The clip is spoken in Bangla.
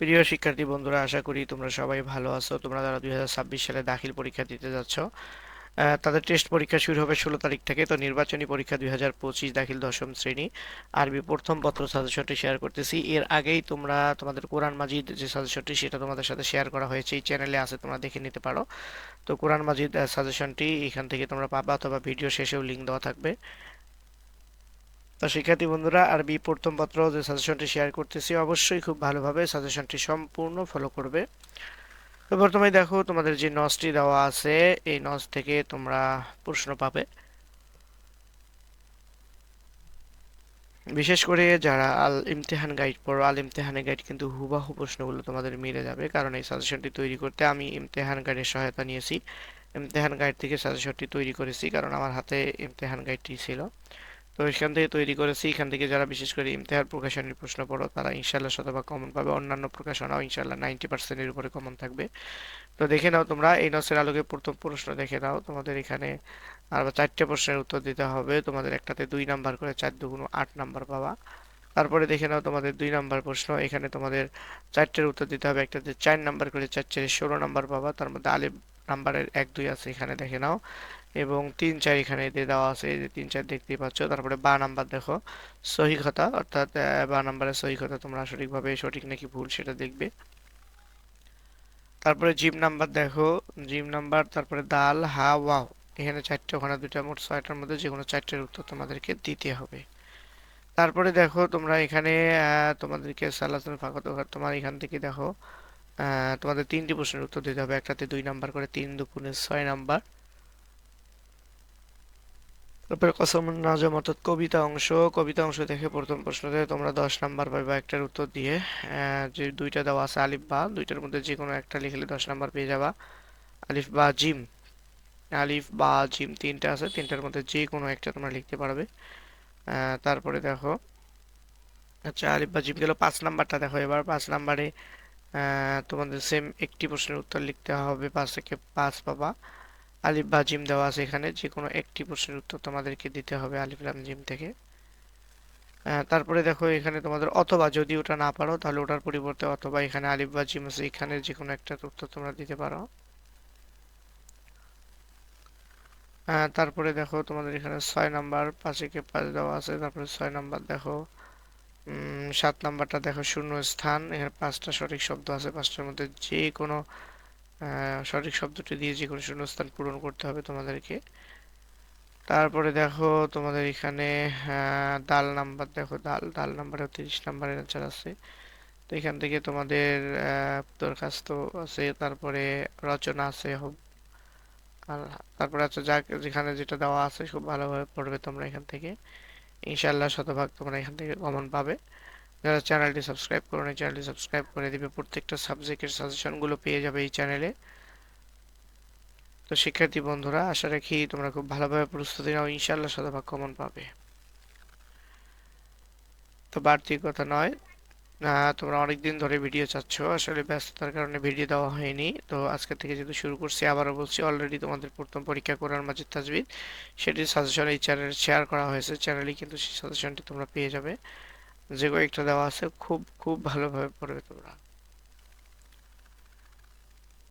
প্রিয় শিক্ষার্থী বন্ধুরা, আশা করি তোমরা সবাই ভালো আছো। তোমরা যারা দুই হাজার ছাব্বিশ সালে দাখিল পরীক্ষা দিতে যাচ্ছ তাদের টেস্ট পরীক্ষা শুরু হবে ষোলো তারিখ থেকে। তো নির্বাচনী পরীক্ষা দুই হাজার পঁচিশ দাখিল দশম শ্রেণি। আরবি প্রথম পত্র সাজেশনটি শেয়ার করতেছি। এর আগেই তোমরা, তোমাদের কোরআন মাজিদ যে সাজেশনটি সেটা তোমাদের সাথে শেয়ার করা হয়েছে। এই চ্যানেলে আছে, তোমরা দেখে নিতে পারো। তো কোরআন মাজিদ সাজেশনটি এখান থেকে তোমরা পাবা অথবা ভিডিও শেষেও লিঙ্ক দেওয়া থাকবে। তো শিক্ষার্থী বন্ধুরা আরবি প্রথম পত্র যে সাজেশনটি শেয়ার করতেছি, অবশ্যই খুব ভালোভাবে সাজেশনটি সম্পূর্ণ ফলো করবে। তো প্রথমে দেখো, তোমাদের যে নসটি দেওয়া আছে, এই নস থেকে তোমরা প্রশ্ন পাবে। বিশেষ করে যারা আল ইমতেহান গাইড পড়ো আল ইমতেহানের গাইড কিন্তু হুবাহু প্রশ্নগুলো তোমাদের মিলে যাবে, কারণ এই সাজেশনটি তৈরি করতে আমি ইমতেহান গাইডের সহায়তা নিয়েছি। ইমতেহান গাইড থেকে সাজেশনটি তৈরি করেছি, কারণ আমার হাতে ইমতেহান গাইডটি ছিল। তো এখান থেকে তৈরি করেছি। এখান থেকে যারা বিশেষ করে ইমতেহার প্রকাশনের প্রশ্ন পড়ো, তারা ইনশাল্লাহ শতভাগ কমন পাবে। অন্যান্য প্রকাশনাও ইনশাল্লাহ নাইনটি পার্সেন্টের উপরে কমন থাকবে। তো দেখে নাও তোমরা, এই নসের আলোকে প্রথম প্রশ্ন দেখে নাও। তোমাদের এখানে আর চারটে প্রশ্নের উত্তর দিতে হবে। তোমাদের একটাতে দুই নাম্বার করে চার দুগুণ আট নাম্বার পাওয়া তারপরে দেখে নাও তোমাদের দুই নাম্বার প্রশ্ন। এখানে তোমাদের চারটের উত্তর দিতে হবে। একটাতে চার নাম্বার করে চার চারে ষোলো নাম্বার পাবা। তার মধ্যে আলিফ নাম্বারের এক, দুই আছে এখানে, দেখে নাও। এবং তিন, চার এখানে দিয়ে দেওয়া আছে, এই যে তিন, চার দেখতেই পাচ্ছ। তারপরে বা নাম্বার দেখো, সহি কথা, অর্থাৎ বা নাম্বারের সহি কথা তোমরা সঠিকভাবে সঠিক নাকি ভুল সেটা দেখবে। তারপরে জিম নাম্বার দেখো, জিম নাম্বার, তারপরে দাল, হা, ওয়াও, এখানে চারটে, ওখানে দুইটা, মোট ছয়টার মধ্যে যে কোনো চারটের উত্তর তোমাদেরকে দিতে হবে। তারপরে দেখো তোমরা এখানে তোমাদেরকে সালাতুল ফাকত তোমার এখান থেকে দেখো তোমাদের তিনটি প্রশ্নের উত্তর দিতে হবে। একটাতে দুই নাম্বার করে তিন দুগুণে ছয় নাম্বার। তারপরে কসম নাজম অর্থাৎ কবিতা অংশ। কবিতা অংশ দেখে প্রথম প্রশ্নতে তোমরা দশ নাম্বার পাবে একটার উত্তর দিয়ে। যে দুইটা দেওয়া আছে, আলিফ বা, দুইটার মধ্যে যে কোনো একটা লিখলে দশ নাম্বার পেয়ে যাবা। আলিফ বা জিম। আলিফ বা জিম তিনটা আছে, তিনটার মধ্যে যে কোনো একটা তোমরা লিখতে পারবে। তারপরে দেখো আচ্ছা আলিফ বা জিম গেল পাঁচ নাম্বারটা। দেখো এবার পাঁচ নাম্বারে তোমাদের সেম একটি প্রশ্নের উত্তর লিখতে হবে পাঁচ থেকে পাঁচ পাবা আলিফ বা জিম দেওয়া আছে এখানে যে কোনো একটি প্রশ্নের উত্তর তোমাদেরকে দিতে হবে আলিফ লাম জিম থেকে। তারপরে দেখো এখানে তোমাদের অথবা যদি ওটা না পারো, তাহলে ওটার পরিবর্তে অথবা এখানে আলিফ বা জিম আছে, এখানে যে কোনো একটা উত্তর তোমরা দিতে পারো। তারপরে দেখো তোমাদের এখানে ছয় নাম্বার পাঁচে কে পাঁচ দেওয়া আছে, তারপরে ছয় নাম্বার দেখো। সাত নাম্বারটা দেখো শূন্য স্থান এখানে পাঁচটা সঠিক শব্দ আছে। পাঁচটার মধ্যে যে কোনো সঠিক শব্দটি দিয়ে যে কোনো শূন্যস্থান পূরণ করতে হবে তোমাদেরকে। তারপরে দেখো, তোমাদের এখানে দাল নাম্বার দেখো, দাল। দাল নাম্বারে তিরিশ নাম্বারের অ্যান্সার আছে। তো এখান থেকে তোমাদের দরখাস্ত আছে। তারপরে রচনা আছে তারপরে আছে যা যেখানে যেটা দেওয়া আছে, খুব ভালোভাবে পড়বে তোমরা এখান থেকে। ইনশাল্লাহ শতভাগ তোমরা এখান থেকে কমন পাবে। যারা চ্যানেলটি সাবস্ক্রাইব করো না চ্যানেলটি সাবস্ক্রাইব করে দিবে। প্রত্যেকটা সাবজেক্টের সাজেশনগুলো পেয়ে যাবে এই চ্যানেলে তো শিক্ষার্থী বন্ধুরা, আশা রাখি তোমরা খুব ভালোভাবে প্রস্তুতি নাও। ইনশাল্লাহ শতভাগ কমন পাবে। তো বাড়তি কথা নয়। তোমরা অনেকদিন ধরে ভিডিও চাচ্ছ। আসলে ব্যস্ততার কারণে ভিডিও দেওয়া হয়নি। তো আজকে থেকে যেহেতু শুরু করছি, আবারও বলছি অলরেডি তোমাদের প্রথম পরীক্ষা করার মাঝে তাজবিদ। সেটির সাজেশন এই চ্যানেলে শেয়ার করা হয়েছে। চ্যানেলে কিন্তু সেই সাজেশনটি তোমরা পেয়ে যাবে। যে কয়েকটা দেওয়া আছে, খুব খুব ভালোভাবে পড়বে তোমরা।